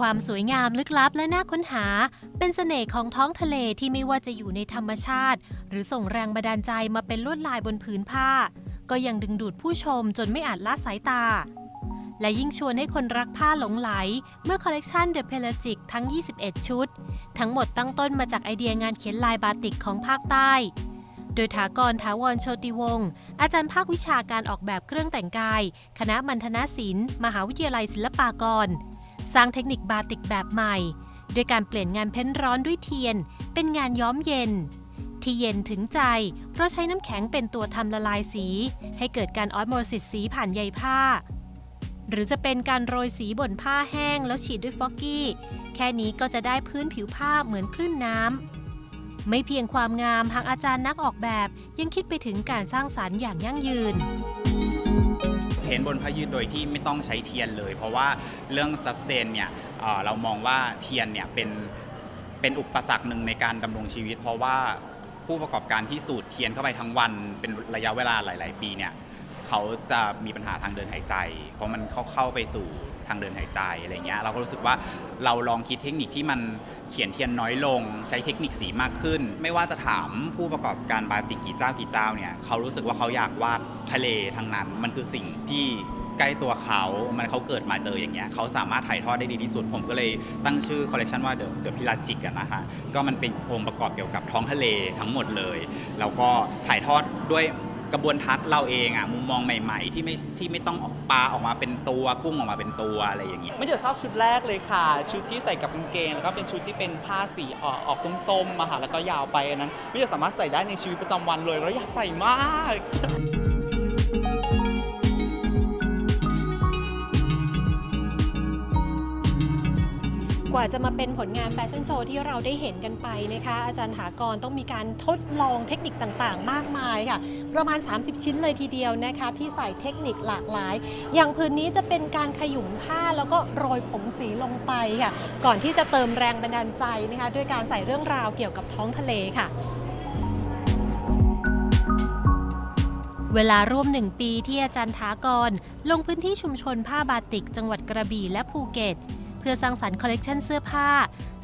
ความสวยงามลึกลับและน่าค้นหา เป็นเสน่ห์ของท้องทะเลที่ไม่ว่าจะอยู่ในธรรมชาติ หรือส่งแรงบันดาลใจมาเป็นลวดลายบนผืนผ้า ก็ยังดึงดูดผู้ชมจนไม่อาจละสายตา และยิ่งชวนให้คนรักผ้าหลงไหล เมื่อคอลเลกชัน The Pelagic ทั้ง 21 ชุด ทั้งหมดตั้งต้นมาจากไอเดียงานเขียนลายบาติกของภาคใต้ โดยถากรถาวรโชติวงศ์อาจารย์ภาควิชาการออกแบบเครื่องแต่งกาย คณะมัณฑนศิลป์มหาวิทยาลัยศิลปากร สร้างเทคนิคบาติกแบบใหม่โดยการเปลี่ยนงานเพ้นร้อนด้วยเทียน เป็นงานย้อมเย็น ที่เย็นถึงใจ เพราะใช้น้ำแข็งเป็นตัวทำละลายสี ให้เกิดการออสโมซิสสีผ่านใยผ้า หรือจะเป็นการโรยสีบนผ้าแห้งแล้วฉีดด้วยฟอกกี้ แค่นี้ก็จะได้พื้นผิวผ้าเหมือนคลื่นน้ำไม่เพียงความงามหากอาจารย์นักออกแบบ ยังคิดไปถึงการสร้างสารรค์อย่างยั่งยืน พ้นบนผ้ายืดโดยที่ไม่ต้องใช้เทียนเลย เพราะว่าเรื่องสแตนเนี่ยเเรามองว่าเทียนเนี่ยเป็นเป็นอุปสรรคหนึ่งในการดำรงชีวิต เพราะว่าผู้ประกอบการที่สูดเทียนเข้าไปทั้งวันเป็นระยะเวลาหลาย ๆ ปีเนี่ยเขาจะมีปัญหาทางเดินหายใจ เพราะมันเข้าเข้าไปสู่ ทางเดินหายใจอะไรเงี้ยเราก็รู้สึกว่าเราลองคิดเทคนิคที่มันเขียนเทียนน้อยลง ใช้เทคนิคสีมากขึ้น ไม่ว่าจะถามผู้ประกอบการบาติกกี่เจ้ากี่เจ้าเนี่ยเขารู้สึกว่าเขาอยากวาดทะเลทั้งนั้น มันคือสิ่งที่ใกล้ตัวเขา มันเขาเกิดมาเจออย่างเงี้ย เขาสามารถถ่ายทอดได้ดีที่สุด ผมก็เลยตั้งชื่อคอลเลคชันว่าเดอะเดอะพิลาจิกกันนะคะก็มันเป็นองค์ประกอบเกี่ยวกับท้องทะเลทั้งหมดเลย แล้วก็ถ่ายทอดด้วย กระบวนทัศน์เราเองอะมุมมองใหม่ ๆ ที่ไม่ที่ไม่ต้องปลาออกมาเป็นตัวกุ้งออกมาเป็นตัวอะไรอย่างเงี้ยไม่เดี๋ยวชอบชุดแรกเลยค่ะ ชุดที่ใส่กับกางเกงแล้วก็เป็นชุดที่เป็นผ้าสีออกออกส้มๆมาค่ะแล้วก็ยาวไปอันนั้นไม่เดี๋ยวสามารถใส่ได้ในชีวิตประจำวันเลยแล้วอยากใส่มาก กว่าจะมาเป็นผลงานแฟชั่นโชว์ที่เราได้เห็นกันไปนะคะ อาจารย์ถากรต้องมีการทดลองเทคนิคต่างๆ มากมายค่ะ ประมาณ 30 ชิ้นเลยทีเดียวนะคะ ที่ใส่เทคนิคหลากหลาย อย่างพื้นนี้จะเป็นการขยุมผ้าแล้วก็โรยผงสีลงไปค่ะ ก่อนที่จะเติมแรงบันดาลใจนะคะ ด้วยการใส่เรื่องราวเกี่ยวกับท้องทะเลค่ะเวลาร่วมหนึ่งปีที่อาจารย์ถากร ลงพื้นที่ชุมชนผ้าบาติกจังหวัดกระบี่และภูเก็ต เพื่อสร้างสรรค์คอลเลกชันเสื้อผ้า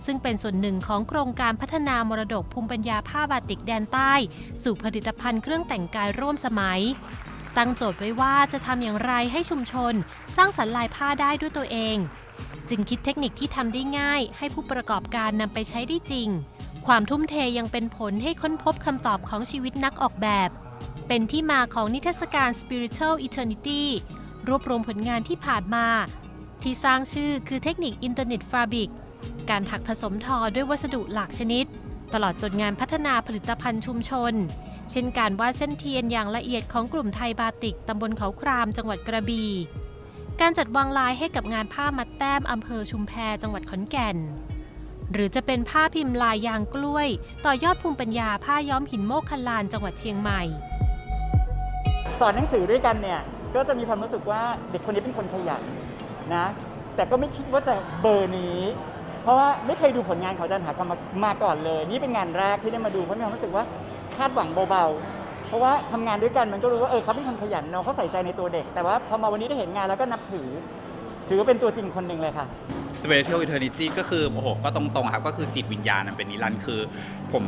ซึ่งเป็นส่วนหนึ่งของโครงการพัฒนามรดกภูมิปัญญาผ้าบาติกแดนใต้ สู่ผลิตภัณฑ์เครื่องแต่งกายร่วมสมัย ตั้งโจทย์ไว้ว่าจะทำอย่างไรให้ชุมชน สร้างสรรค์ลายผ้าได้ด้วยตัวเอง จึงคิดเทคนิคที่ทำได้ง่าย ให้ผู้ประกอบการนำไปใช้ได้จริง ความทุ่มเทยังเป็นผลให้ค้นพบคำตอบของชีวิตนักออกแบบ เป็นที่มาของนิทรรศการ Spiritual Eternity รวบรวมผลงานที่ผ่านมา ที่สร้างชื่อคือเทคนิคอินเทอร์เน็ตฟาบิก การถักผสมทอด้วยวัสดุหลากชนิด ตลอดจนงานพัฒนาผลิตภัณฑ์ชุมชน เช่นการวาดเส้นเทียนอย่างละเอียดของกลุ่มไทยบาติกตำบลเขาครามจังหวัดกระบี่การจัดวางลายให้กับงานผ้ามัดแต้มอำเภอชุมแพจังหวัดขอนแก่น หรือจะเป็นผ้าพิมพ์ลายยางกล้วย ต่อยอดภูมิปัญญาผ้าย้อมหินโมกคลานจังหวัดเชียงใหม่ สอนหนังสือด้วยกันเนี่ยก็จะมีความรู้สึกว่าเด็กคนนี้เป็นคนขยัน นะ แต่ก็ไม่คิดว่าจะเบอร์นี้ เพราะว่าไม่เคยดูผลงานของอาจารย์หากรรมมามาก่อนเลย นี่เป็นงานแรกที่ได้มาดูเพราะมีความรู้สึกว่าคาดหวังเบาๆ เพราะว่าทำงานด้วยกันมันก็รู้ว่าเออเขาเป็นคนขยันเนาะเขาใส่ใจในตัวเด็ก แต่ว่าพอมาวันนี้ได้เห็นงานแล้วก็นับถือ ถือว่าเป็นตัวจริงคนหนึ่งเลยค่ะ Spiritual Eternity ก็คือโอ้โหก็ตรงๆครับก็คือจิตวิญญาณเป็นนิรันดร์คือผม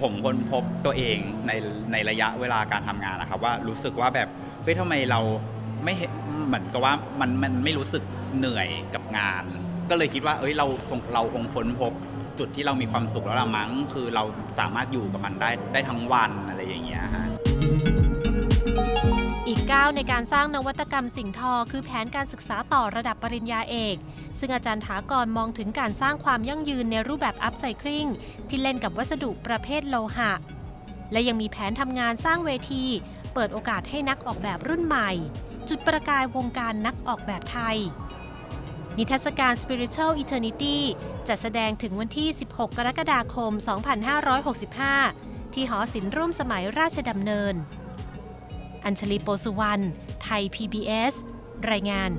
ผมค้นพบตัวเองในในระยะเวลาการทำงานนะครับ ว่ารู้สึกว่าแบบเฮ้ยทำไมเรา ไม่เห็นเหมือนกับว่ามันมันไม่รู้สึกเหนื่อยกับงาน ก็เลยคิดว่า เอ้ยเราเราคงค้นพบจุดที่เรามีความสุขแล้วละมั้ง คือเราสามารถอยู่กับมันได้ได้ทั้งวันอะไรอย่างเงี้ยฮะอีกก้าวในการสร้างนวัตกรรมสิ่งทอ คือแผนการศึกษาต่อระดับปริญญาเอก ซึ่งอาจารย์ถากรมองถึงการสร้างความยั่งยืนในรูปแบบอัพไซคลิงที่เล่นกับวัสดุประเภทโลหะ และยังมีแผนทำงานสร้างเวที เปิดโอกาสให้นักออกแบบรุ่นใหม่ จุดประกายวงการนักออกแบบไทย นิทรรศการ Spiritual Eternity จัดแสดงถึงวันที่ 16 กรกฎาคม 2565 ที่หอศิลป์ร่วมสมัยราชดำเนิน อัญชลีโปสุวรรณ ไทย PBS รายงาน